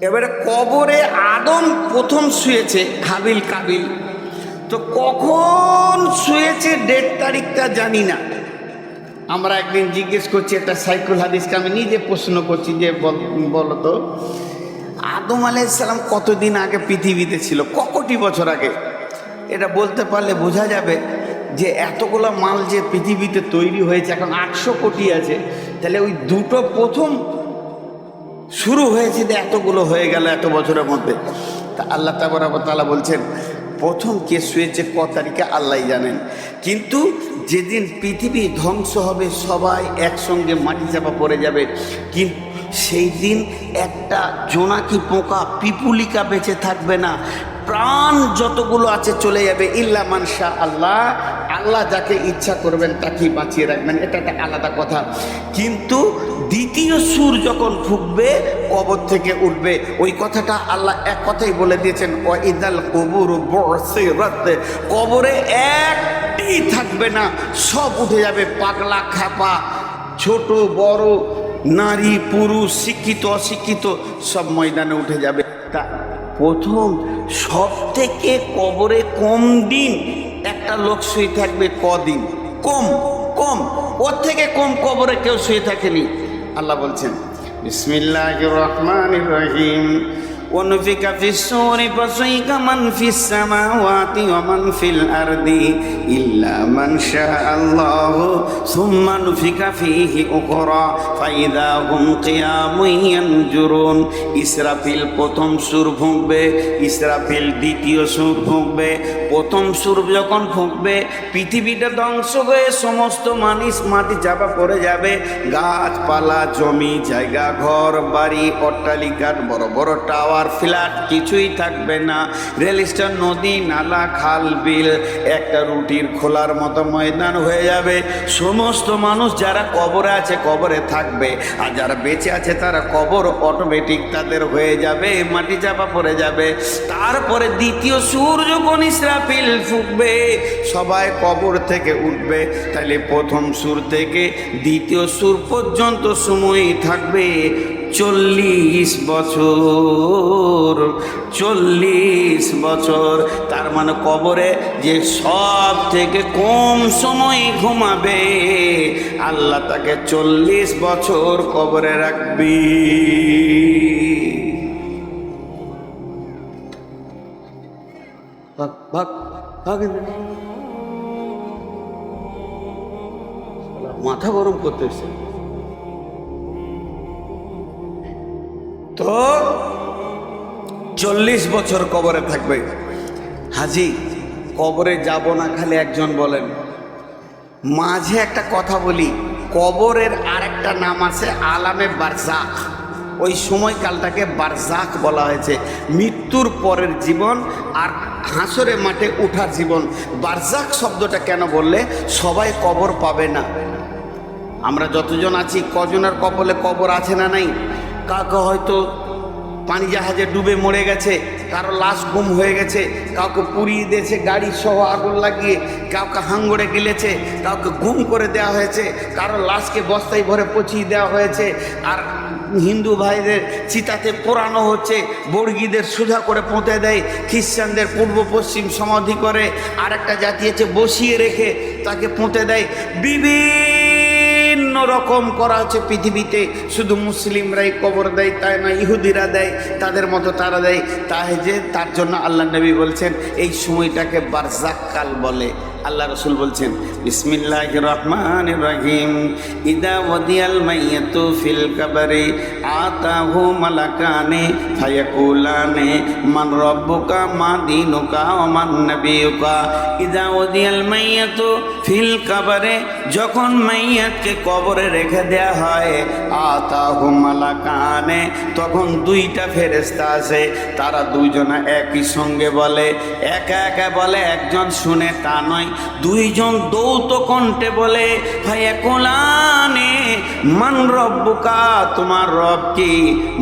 এবারে কবরে আদম প্রথম শুয়েছে হাবিল কাবিল। তো কখন শুয়েছে ডেট তারিখটা জানি না। আমরা একদিন জিজ্ঞেস করছি একটা সাইকুল হাদিসকে, আমি নিজে প্রশ্ন করছি যে বল- তো, আদম আলাইসালাম কতদিন আগে পৃথিবীতে ছিল? ক কোটি বছর আগে? এটা বলতে পারলে বোঝা যাবে যে এতগুলো মাল যে পৃথিবীতে তৈরি হয়েছে, এখন আটশো কোটি আছে। তাহলে ওই দুটো প্রথম শুরু হয়েছে যে এতগুলো হয়ে গেল এত বছরের মধ্যে। তা আল্লাহ তালা বলছেন, প্রথম কেস হয়েছে ক তারিখে আল্লাহ জানেন। কিন্তু যেদিন পৃথিবী ধ্বংস হবে, সবাই একসঙ্গে মাটি চাপা পড়ে যাবে। কিন্তু সেই দিন একটা জোনাকি পোকা, পিপুলিকা বেঁচে থাকবে না। প্রাণ যতগুলো আছে চলে যাবে, ইল্লা মানসা আল্লাহ আল্লাহ যাকে ইচ্ছা করবেন তাকেই বাঁচিয়ে রাখবেন। এটা একটা আলাদা কথা। কিন্তু দ্বিতীয় সুর যখন ফুকবে কবর থেকে উঠবে, ওই কথাটা আল্লাহ এক কথাই বলে দিয়েছেন ও ইদাল কবুর কবরে একটি থাকবে না, সব উঠে যাবে পাগলা, খাপা, ছোট, বড়, নারী, পুরুষ, শিক্ষিত, অশিক্ষিত, সব ময়দানে উঠে যাবে। তা প্রথম সব থেকে কবরে কম দিন একটা লোক শুয়ে থাকবে কদিন। কম কম। ওর থেকে কম কবরে কেউ শুয়ে থাকেনি। আল্লাহ বলছেন বিসমিল্লাহ রহমান রহিম। ونفك في السور فصيق من في السماوات ومن في الأرض إلا من شاء الله ثم نفك فيه أخرى فإذا هم قيام ينجرون ইসরাফিল প্রথম সুর ফুঁকবে ইসরাফিল দ্বিতীয় সুর ফুঁকবে প্রথম সুর যখন ফুঁকবে পৃথিবীটা ধ্বংস হয়ে সমস্ত মানুষ মাটি চাপা পড়ে যাবে গাছপালা জমি জায়গা ঘর বাড়ি অট্টালিকা বড় বড় টাওয়ার ফ্ল্যাট কিছুই থাকবে না। রেল স্টেশন, নদী, নালা, খাল, বিল, একটা রুটির খোলার মতো ময়দান হয়ে যাবে। সমস্ত মানুষ যারা কবরে আছে, কবরে থাকবে। আর যারা বেঁচে আছে, তারা কবর অটোমেটিক তাদের হয়ে যাবে, মাটি চাপা পড়ে যাবে। তারপরে দ্বিতীয় সুর যখন ইসরাফিল ফুকবে। সবাই কবর থেকে উঠবে। তাহলে প্রথম সুর থেকে দ্বিতীয় সুর পর্যন্ত সময়ই থাকবে। চল্লিশ বছর চল্লিশ বছর। তার মানে কবরে যে সব থেকে কম সময় ঘুমাবে, আল্লাহ তাকে চল্লিশ বছর কবরে রাখবি। মাথা গরম করতেছে। তো চল্লিশ বছর কবরে থাকবে। হাজি, কবরে যাব না, খালি একজন বলেন। মাঝে একটা কথা বলি, কবরের আরেকটা নাম আছে আলামে বারজাক। ওই সময়কালটাকে বারজাক বলা হয়েছে। মৃত্যুর পরের জীবন আর হাসরে মাঠে উঠার জীবন। বারজাক শব্দটা কেন বললে? সবাই কবর পাবে না। আমরা যতজন আছি, কজনের কবলে কবর আছে না নাই? কাউকে হয়তো পানি জাহাজে ডুবে মরে গেছে, কারও লাশ গুম হয়ে গেছে, কাউকে পুড়িয়ে দিয়েছে গাড়ি সহ আগুন লাগিয়ে, কাউকে হাঙ্গড়ে গিলেছে, কাউকে গুম করে দেওয়া হয়েছে, কারও লাশকে বস্তায় ভরে পচিয়ে দেওয়া হয়েছে, আর হিন্দু ভাইদের চিতাতে পোড়ানো হচ্ছে, বর্গীদের সোজা করে পোঁতে দেয়, খ্রিস্টানদের পূর্ব পশ্চিম সমাধি করে আর একটা জাতি আছে বসিয়ে রেখে তাকে পোঁতে দেয় বিভিন্ন রকম করা হচ্ছে পৃথিবীতে। শুধু মুসলিমরাই কবর দেয়, তাই না? ইহুদিরা দেয়, তাদের মতো তারা দেয়। তাই যে তার জন্য আল্লাহ নবী বলছেন, এই সময়টাকে বারজাক কাল বলে। আল্লাহ রসুল বলছেন বিসমিল্লাহ রহমান রহিম। ইদা ওদিয়াল মাইয়াতু ফিল কাবারে, আতাহু মালাকানে, ফায়াকুলানে, মান রব্বুকা, মা দিনুকা ও মান নবিয়ুকা। ইদা ওদিয়াল মাইয়াতু ফিল কাবারে, যখন মাইয়াতকে কবরে রেখে দেয়া হয়, আতাহু মালাকানে, তখন দুইটা ফেরেস্তা আছে। তারা দুইজনা একই সঙ্গে বলে, একা একা বলে, একজন শুনে তা নয় দুইজন দৌত কণ্ঠে বলে, ভাই কোলানে মান রব্বুকা তোমার রব কি?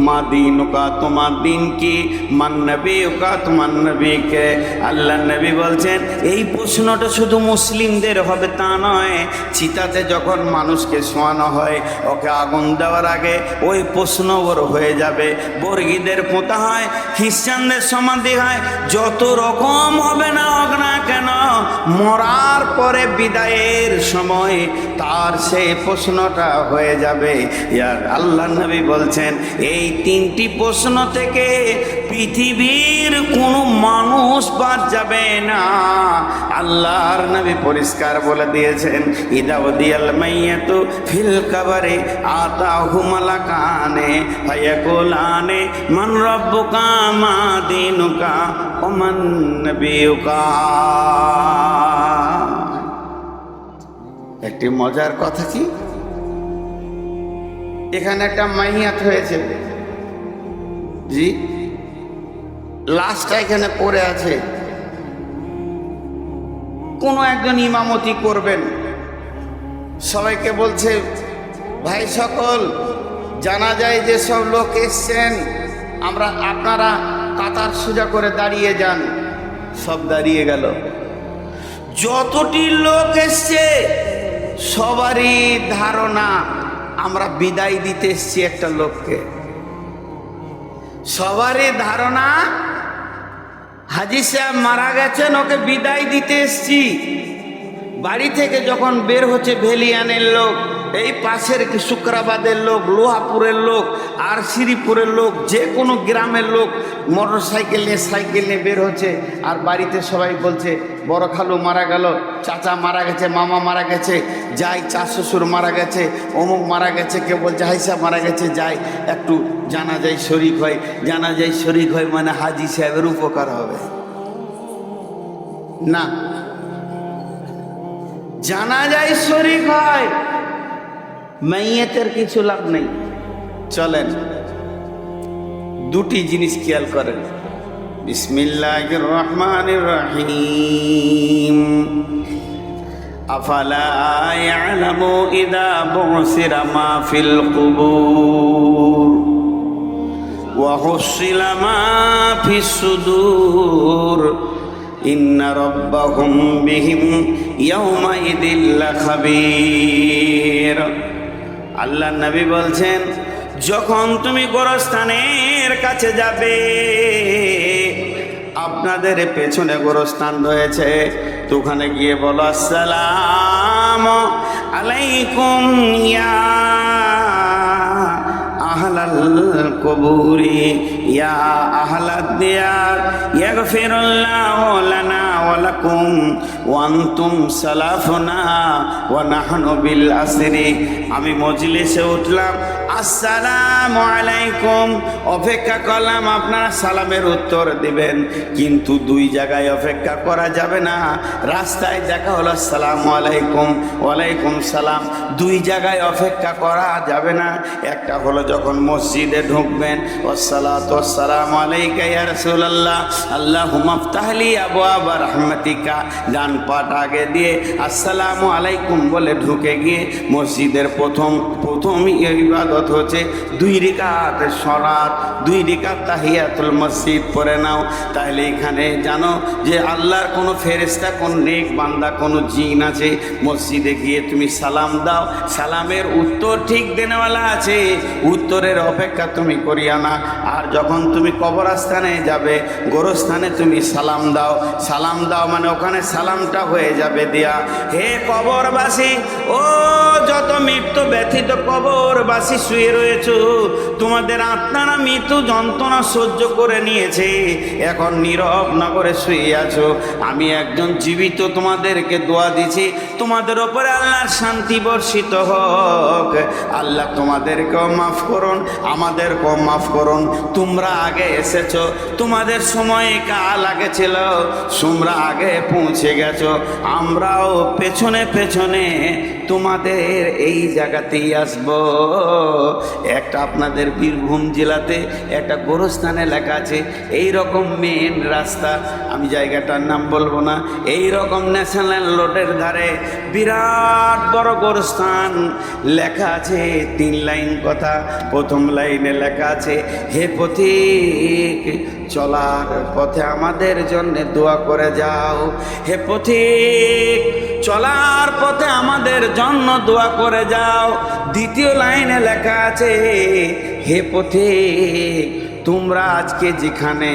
মা দিনুকা তোমার দিন কি? মান নবীকা তোমার নবীকে আল্লাহ নবী বলছেন, এই প্রশ্নটা শুধু মুসলিমদের হবে তা নয়। চিতাতে যখন মানুষকে শোয়ানো হয়, ওকে আগুন দেওয়ার আগে ওই প্রশ্ন ওর হয়ে যাবে। বর্গীদের পোতা হয়, খ্রিস্টানদের সমাধি হয়, যত রকম হবে না হোক না কেন মরার পরে বিদায়ের সময় তার সেই প্রশ্নটা হয়ে যাবে। ইয়ার আল্লাহ নবী বলছেন, এই তিনটি প্রশ্ন থেকে পৃথিবীর কোনো মানুষ বাদ যাবে না। আল্লাহর নবী পরিষ্কার বলে দিয়েছেন ইদাউদিয়াল মাইয়াতু ফিল কাবারে আতাহু মালাকানে ফায়াকুলানে মান রব্বুকা মা দিনুকা ওমান নবিয়ুকা। একটি মজার কথা কি? এখানে একটা মাইয়াত হয়েছে। জি? লাশটা এখানে পড়ে আছে। কোনো একজন ইমামতি করবেন। সবাইকে বলছে, ভাই সকল, জানা যায় যে সব লোক এসছেন। আমরা আপনারা কাতার সোজা করে দাঁড়িয়ে যান। সব দাঁড়িয়ে গেল। যতটি লোক এসছে সবারই ধারণা, আমরা বিদায় দিতে এসছি একটা লোককে। সবারই ধারণা, হাজি সাহেব মারা গেছেন, ওকে বিদায় দিতে এসছি। বাড়ি থেকে যখন বের হচ্ছে ভেলিয়ানের লোক এই পাশের শুক্রাবাদের লোক, লোহাপুরের লোক, আর শ্রীপুরের লোক, যে কোনো গ্রামের লোক মোটর সাইকেল নিয়ে সাইকেল নিয়ে বের হচ্ছে আর বাড়িতে সবাই বলছে, বড় খালু মারা গেল, চাচা মারা গেছে, মামা মারা গেছে, যাই চা শ্বশুর মারা গেছে, অমুক মারা গেছে, কেউ বলছে হাইসা মারা গেছে, যাই, একটু জানা যায় শরিক হয়। জানা যায় শরিক হয় মানে হাজি সাহেবের উপকার হবে। না। জানা যায় শরিক হয়। মাইয়াতের কিছু লাভ নেই। চলেন, দুটি জিনিস খেয়াল করেন। বিসমিল্লাহ রহমান রহিম। আফালা ইয়ালামু ইদা বুসিরা মা ফিল কুবুর। ওয়া হুসিলা মা ফিস সুদূর। ইন্না রাব্বাহুম বিহিম ইয়াউমা ইদিল্লা খাবীর আল্লাহ নবী বলছেন, যখন তুমি গোরস্থানের কাছে যাবে, আপনাদের পেছনে গোরস্থান রয়েছে। তো ওখানে গিয়ে বলো, আসসালাম আলাইকুম ইয়া আহলাল কবুরি, ইয়া আহলাদ দিয়ার, ইয়াগফিরুল্লাহু লানা ওয়া লাকুম, ওয়া আনতুম সালাফুনা ওয়া নাহনু বিল আসরি। আমি মজলিসে উঠলাম, আসসালামু আলাইকুম, অপেক্ষা করলাম আপনারা সালামের উত্তর দিবেন, কিন্তু দুই জায়গায় অপেক্ষা করা যাবে না। রাস্তায় দেখা হলো, আসসালামু আলাইকুম ওয়ালাইকুম সালাম। দুই জায়গায় অপেক্ষা করা যাবে না, একটা হলো যখন মসজিদে ঢুকবেন ওসালাত ওসালাম আলাইকা ইয়া রাসূলুল্লাহ, আল্লাহুম্মা আফতাহলি আবওয়াব রাহমাতিকা। ডান পাট আগে দিয়ে আসসালামু আলাইকুম বলে ঢুকে গিয়ে মসজিদের প্রথম প্রথম ইবাদত হচ্ছে দুই রিকাত সরাত দুই রিকাত তাহিয়াতুল মসজিদ পড়ে নাও। তাহলে এখানে জানো যে আল্লাহর কোনো ফেরেস্তা কোন নেক বান্দা, কোনো জিন আছে, মসজিদে গিয়ে তুমি সালাম দাও। সালামের উত্তর ঠিক দেনেওয়ালা আছে। উত্তরের অপেক্ষা তুমি করিয়া না। আর যখন তুমি কবরস্থানে যাবে, গোরস্থানে তুমি সালাম দাও। সালাম দাও মানে ওখানে সালামটা হয়ে যাবে দিয়া। হে কবরবাসী, ও যত মৃত্যু ব্যথিত কবরবাসী শুয়ে রয়েছ, তোমাদের আত্মারা মৃত্যু যন্ত্রণা সহ্য করে নিয়েছে। এখন নীরব নগরে শুয়ে আছো। আমি একজন জীবিত তোমাদেরকে দোয়া দিছি। তোমাদের ওপরে আল্লাহর শান্তি বর্ষিত হোক। আল্লাহ তোমাদেরকেও মাফ করুন আমাদেরকেও মাফ করুন। তোমরা আগে এসেছ, তোমাদের সময় কাল আগে ছিল, তোমরা আগে পৌঁছে গেছো। আমরাও পেছনে পেছনে তোমাদের এই জায়গাতেই আসব। একটা আপনাদের বীরভূম জেলাতে, একটা গোরস্থানে লেখা আছে এই রকম মেন রাস্তা। আমি জায়গাটার নাম বলব না। এই রকম ন্যাশনাল রোডের ধারে বিরাট বড় গোরস্থান। লেখা আছে তিন লাইন কথা, প্রথম লাইনে লেখা আছে, হে পথিক চলার পথে আমাদের জন্য দোয়া করে যাও। হে পথিক, চলার পথে আমাদের জন্য দোয়া করে যাও। দ্বিতীয় লাইনে লেখা আছে, হে পথিক, তোমরা আজকে যেখানে,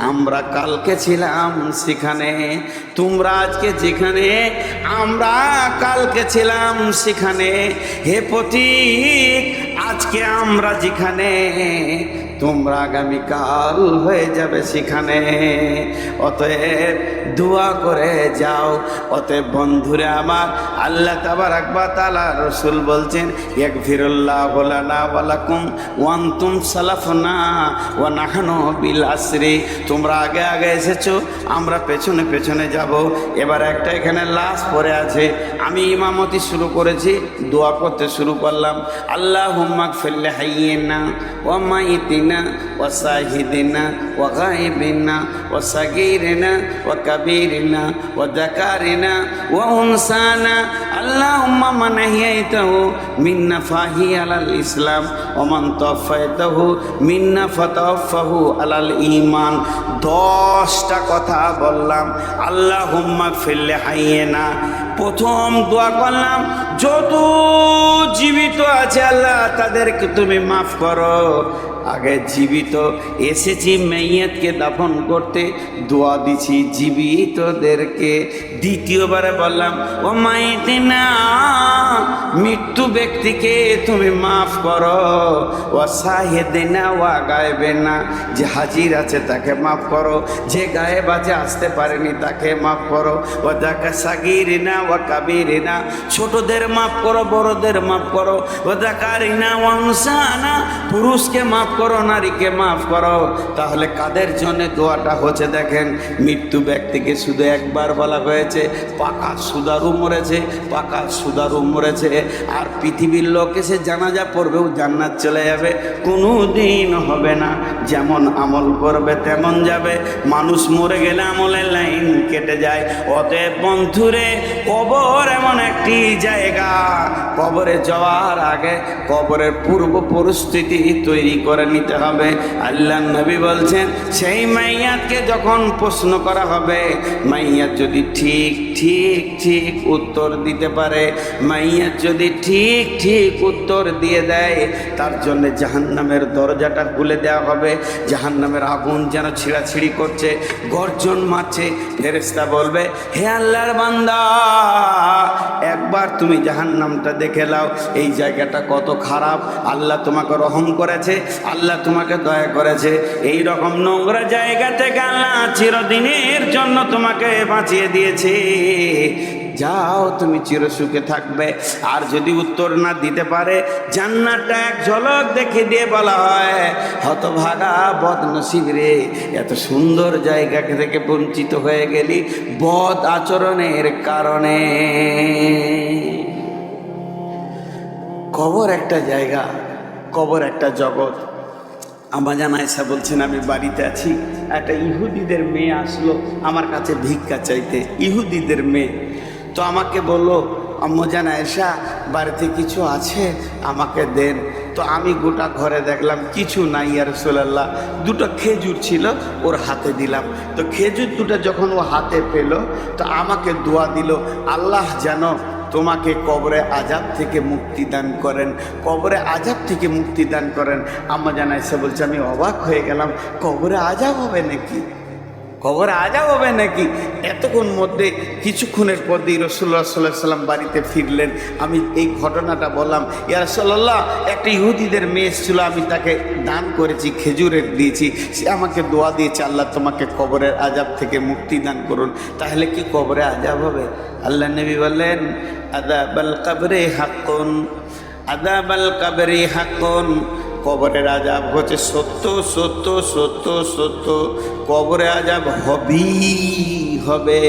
আমরা কালকে ছিলাম সেখানে। তোমরা আজকে যেখানে, আমরা কালকে ছিলাম সেখানে। হে পথিক আজকে আমরা যেখানে, তোমরা আগামীকাল হয়ে যাবে সেখানে। অতএব দোয়া করে যাও। অতএব বন্ধুরে আমার, আল্লাহ তাবার আকবা তালা রসুল বলছেন এক ফিরুল্লাহ বলানা ওয়ালাকুম ওয়ান তুম সালাফনা ও নাহানো বিল আসরি। তোমরা আগে আগে এসেছ, আমরা পেছনে পেছনে যাব। এবার একটা এখানে লাশ পড়ে আছে। আমি ইমামতি শুরু করেছি, দোয়া করতে শুরু করলাম। আল্লাহ হুম্মাক ফেললে হাইয়ে না ও মাইতিনা ও সাহিদিনা ও গাইবিনা ও সাগিরিনা ও কবিরিনা ও দাকারিনা ও উনসানা আল্লাহ হুম্মা মান হিয়াইতাহু মিন্না ফাহি আলাল মান ইমান দশটা কথা বললাম আল্লাহ হুম্মা ফেললে হাইয়ে না। প্রথম দোয়া করলাম, যত জীবিত আছে আল্লাহ তাদেরকে তুমি মাফ করো। আগে জীবিত, এসেছি মেয়েতকে দাফন করতে, দোয়া দিছি জীবিতদেরকে। দ্বিতীয়বারে বললাম ও মাইতে না মৃত্যু ব্যক্তিকে তুমি মাফ করো। ও সাহেদে না ও গায়েবে না যে হাজির আছে তাকে মাফ করো, যে গায়েব আছে আসতে পারেনি তাকে মাফ করো ও যাকে সাগির না ও কাবির না ছোটদের মাফ করো, বড়দের মাফ করো ও দেখারি না ও না পুরুষকে মাফ করো, নারীকে মাফ করো। তাহলে কাদের জন্য দোয়াটা হচ্ছে দেখেন, মৃত্যু ব্যক্তিকে শুধু একবার বলা হয়েছে, পাকা সুদারু মরেছে, পাকা সুদারু মরেছে, আর পৃথিবীর লোক এসে জানাজা পড়বেও জান্নাত চলে যাবে। কোনো দিন হবে না, যেমন আমল করবে তেমন যাবে। মানুষ মরে গেলে আমলের লাইন কেটে যায়। অতএব বন্ধুরে, কবর এমন একটি জায়গা। কবরে যাওয়ার আগে কবরের পূর্ব পরিস্থিতি তৈরি করে নিতে হবে। আল্লাহ নবী বলছেন, সেই মাইয়াতকে যখন প্রশ্ন করা হবে, মাইয়াত যদি ঠিক ঠিক ঠিক উত্তর দিতে পারে, মাইয়াত যদি ঠিক ঠিক উত্তর দিয়ে দেয় তার জন্য জাহান্নামের দরজাটা খুলে দেওয়া হবে। জাহান্নামের আগুন যেন ছিঁড়াছিঁড়ি করছে, গর্জন মারছে। ফেরেস্তা বলবে, হে আল্লাহর বান্দা, একবার তুমি জাহান্নামটা দেখে লাও এই জায়গাটা কত খারাপ। আল্লাহ তোমাকে রহম করেছে, আল্লাহ তোমাকে দয়া করেছে। এই রকম নোংরা জায়গা থেকে আল্লাহ চিরদিনের জন্য তোমাকে বাঁচিয়ে দিয়েছে। যাও, তুমি চিরসুখে থাকবে। আর যদি উত্তর না দিতে পারে, জান্নাতটা এক ঝলক দেখে দিয়ে বলা হয়, হতভাগা বদনসিব রে, এত সুন্দর জায়গা থেকে বঞ্চিত হয়ে গেলি বদ আচরণের কারণে। কবর একটা জায়গা, কবর একটা জগৎ। আমার জানা এসা বলছেন, আমি বাড়িতে আছি, একটা ইহুদিদের মেয়ে আসলো আমার কাছে ভিক্ষা চাইতে, ইহুদিদের মেয়ে। তো আমাকে বলল, আম্মু জানা এসা বাড়িতে কিছু আছে? আমাকে দেন। তো আমি গোটা ঘরে দেখলাম, কিছু নাই আর সোলাল্লাহ দুটো খেজুর ছিল, ওর হাতে দিলাম। তো খেজুর দুটো যখন ও হাতে পেল, তো আমাকে দোয়া দিল, আল্লাহ যেন তোমাকে কবরে আজাব থেকে মুক্তি দান করেন। কবরে আজাব থেকে মুক্তি দান করেন। আম্মা জানা এসে বলছে, আমি অবাক হয়ে গেলাম। কবরে আজাব হবে নাকি? কবরে আজাব হবে নাকি? এতক্ষণ মধ্যে কিছুক্ষণের পর দিয়ে রসুল্লাহ সাল্লাহ সাল্লাম বাড়িতে ফিরলেন। আমি এই ঘটনাটা বললাম ইয়ার রসল্লাহ একটা ইহুদিদের মেয়ে এসেছিল, আমি তাকে দান করেছি, খেজুরের দিয়েছি। সে আমাকে দোয়া দিয়েছে, আল্লাহ তোমাকে কবরের আজাব থেকে মুক্তি দান করুন। তাহলে কি কবরে আজাব হবে? আল্লাহ নবী বললেন আদাবাল কাবরে হাক্কুন আদাবাল কাবরে হাক্কুন। কবরের আজাব হচ্ছে সত্য সত্য সত্য সত্য। কবরে আজাব হবেই, হবে।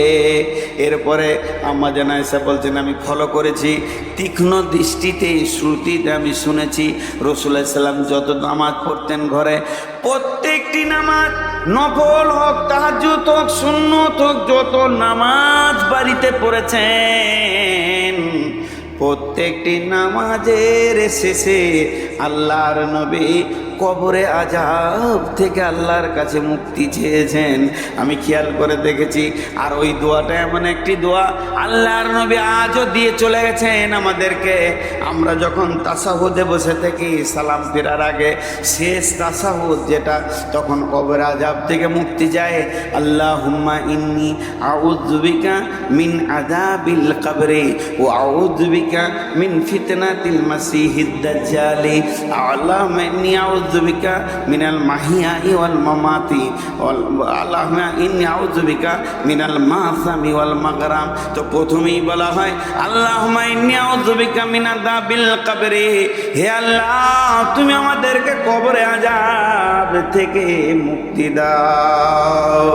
এরপরে আম্মা জানা এসে বলছেন, আমি ফলো করেছি। তীক্ষ্ণ দৃষ্টিতে শ্রুতিতে আমি শুনেছি রসুল্লাহ সাল্লাম যত নামাজ পড়তেন ঘরে, প্রত্যেকটি নামাজ নফল হোক তাহাজুত হোক শূন্যত হোক, যত নামাজ বাড়িতে পড়েছেন প্রত্যেকটি নামাজের শেষে আল্লাহর নবী কবরে আজাব থেকে আল্লাহর কাছে মুক্তি চেয়েছেন। আমি খেয়াল করে দেখেছি, আর ওই দোয়াটা এমন একটি দোয়া, আল্লাহর নবী আজও দিয়ে চলে গেছেন আমাদেরকে। আমরা যখন তাসাহুদে বসে থাকি, সালাম ফেরার আগে শেষ তাসাহুদ যেটা, তখন কবর আজাব থেকে মুক্তি যায়। আল্লাহ হুম্মা ইন্নি আউদ্দিকা মিন আদাবিল কবরে ও আউদ্দিকা মিন ফিতনাতিল মাসিহিদ দাজ্জালি। আল্লাহুম্মা ইন্নি আউদ্দিকা মিনাল মাহিয়া ওয়াল মামাতি ওয়াল আল্লাহুম্মা ইন্নি আউযুবিকা মিনাল মাসামি ওয়াল মাগরাম। তো প্রথমেই বলা হয়, আল্লাহুম্মা ইন্নি আউযুবিকা মিন দাবিল কবরে। হে আল্লাহ, তুমি আমাদেরকে কবরে আযাব থেকে মুক্তি দাও।